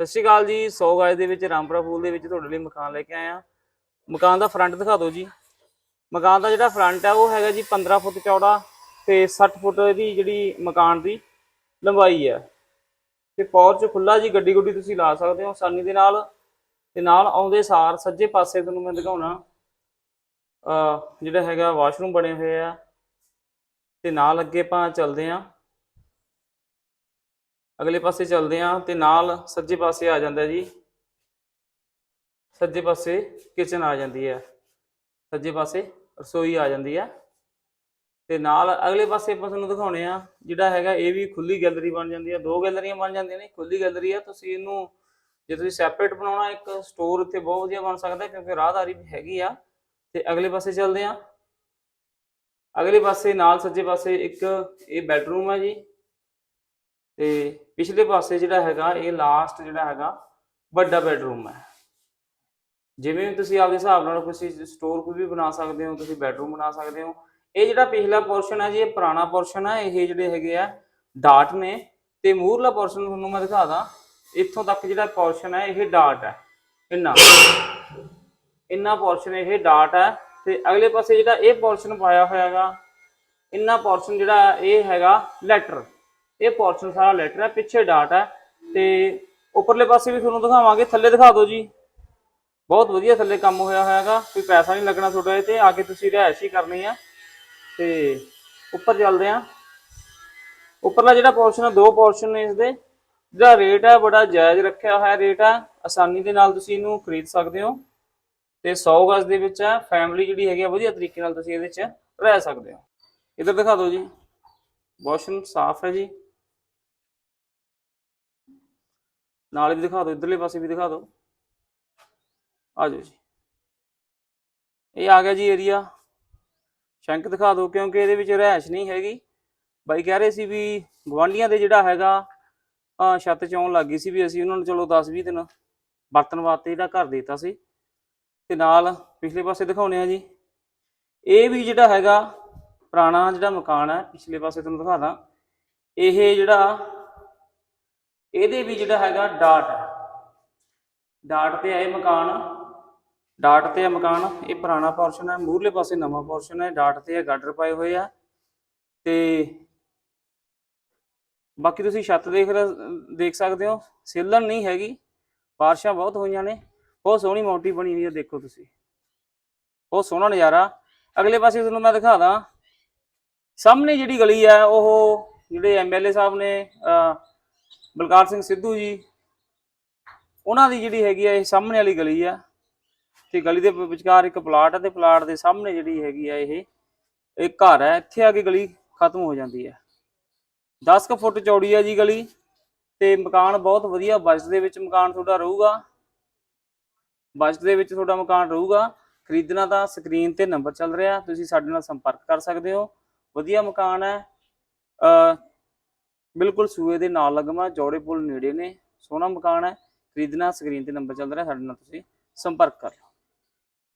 ਸਤਿ ਸ਼੍ਰੀ ਅਕਾਲ ਜੀ 100 ਗਾਇ ਦੇ ਵਿੱਚ ਰਾਮਪੁਰਾ ਫੂਲ ਦੇ ਵਿੱਚ ਤੁਹਾਡੇ ਲਈ ਮਕਾਨ ਲੈ ਕੇ ਆਏ ਆ ਮਕਾਨ ਦਾ ਫਰੰਟ ਦਿਖਾ ਦਿਓ ਜੀ। ਮਕਾਨ ਦਾ ਜਿਹੜਾ ਫਰੰਟ ਹੈ ਉਹ ਹੈਗਾ ਜੀ 15 ਫੁੱਟ ਚੌੜਾ ਤੇ 60 ਫੁੱਟ ਇਹਦੀ ਜਿਹੜੀ ਮਕਾਨ ਦੀ ਲੰਬਾਈ ਹੈ ਤੇ ਪੌਰਚ ਖੁੱਲਾ ਜੀ ਗੱਡੀ ਗੁੱਡੀ ਤੁਸੀਂ ਲਾ ਸਕਦੇ ਹੋ ਆਸਾਨੀ ਦੇ ਨਾਲ। ਤੇ ਨਾਲ ਆਉਂਦੇ ਸਾਰ ਸੱਜੇ ਪਾਸੇ ਤੁਹਾਨੂੰ ਮੈਂ ਦਿਖਾਉਣਾ। ਜਿਹੜਾ ਹੈਗਾ ਵਾਸ਼ਰੂਮ ਬਣੇ ਹੋਏ ਆ। ਤੇ ਨਾਲ ਅੱਗੇ ਆਪਾਂ ਚੱਲਦੇ ਆਂ ਅਗਲੇ ਪਾਸੇ ਚੱਲਦੇ ਹਾਂ ਤੇ ਨਾਲ ਸੱਜੇ ਪਾਸੇ ਆ ਜਾਂਦਾ ਜੀ। ਸੱਜੇ ਪਾਸੇ ਕਿਚਨ ਆ ਜਾਂਦੀ ਹੈ। ਸੱਜੇ ਪਾਸੇ ਰਸੋਈ ਆ ਜਾਂਦੀ ਹੈ। ਤੇ ਨਾਲ ਅਗਲੇ ਪਾਸੇ ਆਪਾਂ ਤੁਹਾਨੂੰ ਦਿਖਾਉਣੇ ਆ ਜਿਹੜਾ ਹੈਗਾ ਇਹ ਵੀ ਖੁੱਲੀ ਗੈਲਰੀ ਬਣ ਜਾਂਦੀ ਹੈ। ਦੋ ਗੈਲਰੀਆਂ ਬਣ ਜਾਂਦੀਆਂ ਨੇ, ਖੁੱਲੀ ਗੈਲਰੀ ਆ। ਤੁਸੀਂ ਇਹਨੂੰ, ਜੇ ਤੁਸੀਂ ਸੈਪਰੇਟ ਬਣਾਉਣਾ, ਇੱਕ ਸਟੋਰ ਇੱਥੇ ਬਹੁਤ ਵਧੀਆ ਬਣ ਸਕਦਾ ਕਿਉਂਕਿ ਰਾਹਦਾਰੀ ਵੀ ਹੈਗੀ ਆ। ਤੇ ਅਗਲੇ ਪਾਸੇ ਚੱਲਦੇ ਆ ਅਗਲੇ ਪਾਸੇ ਨਾਲ ਸੱਜੇ ਪਾਸੇ ਇੱਕ ਇਹ ਬੈਡਰੂਮ ਹੈ ਜੀ। ਤੇ ਪਿਛਲੇ ਪਾਸੇ ਜਿਹੜਾ ਹੈਗਾ, ਇਹ ਲਾਸਟ ਜਿਹੜਾ ਹੈਗਾ, ਵੱਡਾ ਬੈਡਰੂਮ ਹੈ। ਜਿਵੇਂ ਵੀ ਤੁਸੀਂ ਆਪਦੇ ਹਿਸਾਬ ਨਾਲ ਤੁਸੀਂ ਸਟੋਰ ਕੋਈ ਵੀ ਬਣਾ ਸਕਦੇ ਹੋ, ਤੁਸੀਂ ਬੈਡਰੂਮ ਬਣਾ ਸਕਦੇ ਹੋ। ਇਹ ਜਿਹੜਾ ਪਿਛਲਾ ਪੋਰਸ਼ਨ ਹੈ ਜੀ, ਇਹ ਪੁਰਾਣਾ ਪੋਰਸ਼ਨ ਹੈ। ਇਹ ਜਿਹੜੇ ਹੈਗੇ ਆ ਡਾਟ ਨੇ। ਤੇ ਮੂਹਰਲਾ ਪੋਰਸ਼ਨ ਤੁਹਾਨੂੰ ਮੈਂ ਦਿਖਾ ਦਾਂ। ਇੱਥੋਂ ਤੱਕ ਜਿਹੜਾ ਪੋਰਸ਼ਨ ਹੈ, ਇਹ ਡਾਟ ਹੈ। ਇੰਨਾ। ਇੰਨਾ ਪੋਰਸ਼ਨ ਇਹ ਡਾਟ ਹੈ। ਤੇ ਅਗਲੇ ਪਾਸੇ ਜਿਹੜਾ ਇਹ ਪੋਰਸ਼ਨ ਪਾਇਆ ਹੋਇਆ ਹੈਗਾ ਇੰਨਾ ਪੋਰਸ਼ਨ ਜਿਹੜਾ ਇਹ ਹੈਗਾ ਲੈਟਰ ਇਹ ਪੋਰਸ਼ਨ ਸਾਰਾ ਲੈਟਰ ਹੈ, ਪਿੱਛੇ ਡਾਟ ਹੈ ਤੇ ਉੱਪਰਲੇ ਪਾਸੇ ਵੀ ਤੁਹਾਨੂੰ ਦਿਖਾਵਾਂਗੇ, ਥੱਲੇ ਦਿਖਾ ਦਿਓ ਜੀ। ਬਹੁਤ ਵਧੀਆ ਥੱਲੇ ਕੰਮ ਹੋਇਆ ਹੋਇਆ ਹੈਗਾ ਕੋਈ ਪੈਸਾ ਨਹੀਂ ਲੱਗਣਾ ਤੁਹਾਡਾ ਇਹ ਤੇ, ਆ ਕੇ ਤੁਸੀਂ ਰਿਹਾਇਸ਼ ਹੀ ਕਰਨੀ ਆ। ਤੇ ਉੱਪਰ ਚੱਲਦੇ ਆ। ਉੱਪਰਲਾ ਜਿਹੜਾ ਪੋਰਸ਼ਨ ਹੈ, ਦੋ ਪੋਰਸ਼ਨ ਨੇ ਇਸਦੇ। ਜਿਹੜਾ ਰੇਟ ਹੈ, ਬੜਾ ਜਾਇਜ਼ ਰੱਖਿਆ ਹੋਇਆ ਰੇਟ ਹੈ। ਆਸਾਨੀ ਦੇ ਨਾਲ ਤੁਸੀਂ ਇਹਨੂੰ ਖਰੀਦ ਸਕਦੇ ਹੋ। ਤੇ 100 ਗਜ਼ ਦੇ ਵਿੱਚ ਹੈ ਫੈਮਿਲੀ ਜਿਹੜੀ ਹੈਗੀ ਆ, ਵਧੀਆ ਤਰੀਕੇ ਨਾਲ ਤੁਸੀਂ ਇਹਦੇ 'ਚ ਰਹਿ ਸਕਦੇ ਹੋ। ਇਧਰ ਦਿਖਾ ਦਿਓ ਜੀ। ਵਾਸ਼ਰੂਮ ਸਾਫ਼ ਹੈ ਜੀ। ਨਾਲ ਵੀ ਦਿਖਾ ਦਿਓ, ਇਧਰਲੇ ਪਾਸੇ ਵੀ ਦਿਖਾ ਦਿਓ। ਆ ਜਾਓ ਜੀ। ਇਹ ਆ ਗਿਆ ਜੀ ਏਰੀਆ ਸ਼ੰਕ ਦਿਖਾ ਦਿਓ, ਕਿਉਂਕਿ ਇਹਦੇ ਵਿੱਚ ਰਹਿਸ਼ ਨਹੀਂ ਹੈਗੀ। ਬਾਈ ਕਹਿ ਰਹੇ ਸੀ ਵੀ ਗਵਾਂਡੀਆਂ ਦੇ ਜਿਹੜਾ ਹੈਗਾ ਆ ਛੱਤ ਚੌਣ ਲੱਗ ਗਈ ਸੀ ਵੀ ਅਸੀਂ ਉਹਨਾਂ ਨੂੰ ਚਲੋ 10-20 ਦਿਨ ਬਰਤਨ ਵਾਸਤੇ ਜਿਹੜਾ ਘਰ ਦਿੱਤਾ ਸੀ। ਤੇ ਨਾਲ ਪਿਛਲੇ ਪਾਸੇ ਦਿਖਾਉਨੇ ਆ ਜੀ। ਇਹ ਵੀ ਜਿਹੜਾ ਹੈਗਾ, ਪੁਰਾਣਾ ਜਿਹੜਾ ਮਕਾਨ ਹੈ, ਪਿਛਲੇ ਪਾਸੇ ਤੁਹਾਨੂੰ ਦਿਖਾਦਾ ਇਹ ਜਿਹੜਾ ਇਹਦੇ ਵੀ ਜਿਹੜਾ ਹੈਗਾ ਡਾਟ ਡਾਟ ਤੇ ਹੈ ਇਹ ਮਕਾਨ। ਡਾਟ ਤੇ ਹੈ ਮਕਾਨ। ਇਹ ਪੁਰਾਣਾ ਪੋਰਸ਼ਨ ਹੈ, ਮੂਹਰਲੇ ਪਾਸੇ ਨਵਾਂ ਪੋਰਸ਼ਨ ਹੈ। ਡਾਟ ਤੇ ਹੈ ਗਾਡਰ ਪਾਏ ਹੋਏ ਆ। ਤੇ ਬਾਕੀ ਤੁਸੀਂ ਛੱਤ ਦੇਖ ਰ- ਦੇਖ ਸਕਦੇ ਹੋ। ਸਿੱਲਣ ਨਹੀਂ ਹੈਗੀ। ਬਾਰਿਸ਼ਾਂ ਬਹੁਤ ਹੋਈਆਂ ਨੇ। ਬਹੁਤ ਸੋਹਣੀ ਮੌਂਟੀ ਬਣੀ ਹੋਈ ਹੈ ਦੇਖੋ ਤੁਸੀਂ। ਬਹੁਤ ਸੋਹਣਾ ਨਜ਼ਾਰਾ। ਅਗਲੇ ਪਾਸੇ ਤੁਹਾਨੂੰ ਮੈਂ ਦਿਖਾ ਦਾਂ। ਸਾਹਮਣੇ ਜਿਹੜੀ ਗਲੀ ਹੈ ਉਹ ਜਿਹੜੇ ਐਮਐਲਏ ਸਾਹਿਬ ਨੇ ਬਲਕਾਰ ਸਿੰਘ ਸਿੱਧੂ ਜੀ, ਉਹਨਾਂ ਦੀ ਜਿਹੜੀ ਹੈਗੀ ਆ, ਇਹ ਸਾਹਮਣੇ ਵਾਲੀ ਗਲੀ ਆ। ਤੇ ਗਲੀ ਦੇ ਵਿਚਕਾਰ ਇੱਕ ਪਲਾਟ ਹੈ ਤੇ ਪਲਾਟ ਦੇ ਸਾਹਮਣੇ ਜਿਹੜੀ ਹੈਗੀ ਆ, ਇਹ ਇੱਕ ਘਰ ਹੈ ਇੱਥੇ ਆ ਕੇ ਗਲੀ ਖਤਮ ਹੋ ਜਾਂਦੀ ਹੈ 10 ਕੁ ਫੁੱਟ ਚੌੜੀ ਹੈ ਜੀ ਗਲੀ ਤੇ ਮਕਾਨ ਬਹੁਤ ਵਧੀਆ, ਬਜਟ ਦੇ ਵਿੱਚ ਮਕਾਨ ਤੁਹਾਡਾ ਰਹੂਗਾ। ਬਜਟ ਦੇ ਵਿੱਚ ਤੁਹਾਡਾ ਮਕਾਨ ਰਹੂਗਾ। ਖਰੀਦਣਾ ਤਾਂ ਸਕਰੀਨ ਤੇ ਨੰਬਰ ਚੱਲ ਰਿਹਾ। ਤੁਸੀਂ ਸਾਡੇ ਨਾਲ ਸੰਪਰਕ ਕਰ ਸਕਦੇ ਹੋ। ਵਧੀਆ ਮਕਾਨ ਹੈ। ਬਿਲਕੁਲ ਸੂਏ ਦੇ ਨਾਲ ਲੱਗਮਾ, ਜੋੜੇ ਪੁਲ ਨੇੜੇ ਨੇ, ਸੋਹਣਾ ਮਕਾਨ ਹੈ, ਖਰੀਦਣਾ ਸਕਰੀਨ ਤੇ ਨੰਬਰ ਚੱਲ ਰਿਹਾ, ਸਾਡੇ ਨਾਲ ਤੁਸੀਂ ਸੰਪਰਕ ਕਰ ਲਓ।